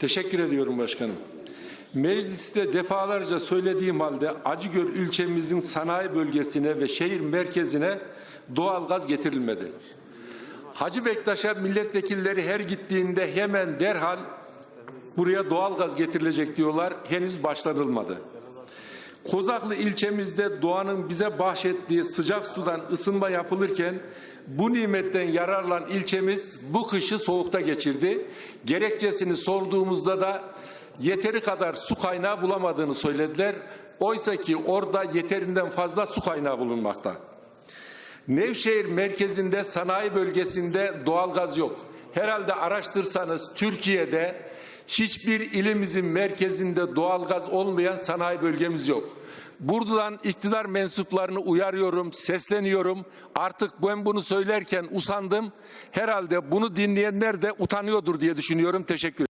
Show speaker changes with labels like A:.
A: Teşekkür ediyorum başkanım. Mecliste defalarca söylediğim halde Acıgöl ilçemizin sanayi bölgesine ve şehir merkezine doğal gaz getirilmedi. Hacı Bektaş'a milletvekilleri her gittiğinde hemen derhal buraya doğal gaz getirilecek diyorlar. Henüz başlanılmadı. Kozaklı ilçemizde doğanın bize bahşettiği sıcak sudan ısınma yapılırken bu nimetten yararlanan ilçemiz bu kışı soğukta geçirdi. Gerekçesini sorduğumuzda da yeteri kadar su kaynağı bulamadığını söylediler. Oysa ki orada yeterinden fazla su kaynağı bulunmakta. Nevşehir merkezinde sanayi bölgesinde doğalgaz yok. Herhalde araştırsanız Türkiye'de hiçbir ilimizin merkezinde doğalgaz olmayan sanayi bölgemiz yok. Buradan iktidar mensuplarını uyarıyorum, sesleniyorum. Artık ben bunu söylerken usandım. Herhalde bunu dinleyenler de utanıyordur diye düşünüyorum. Teşekkür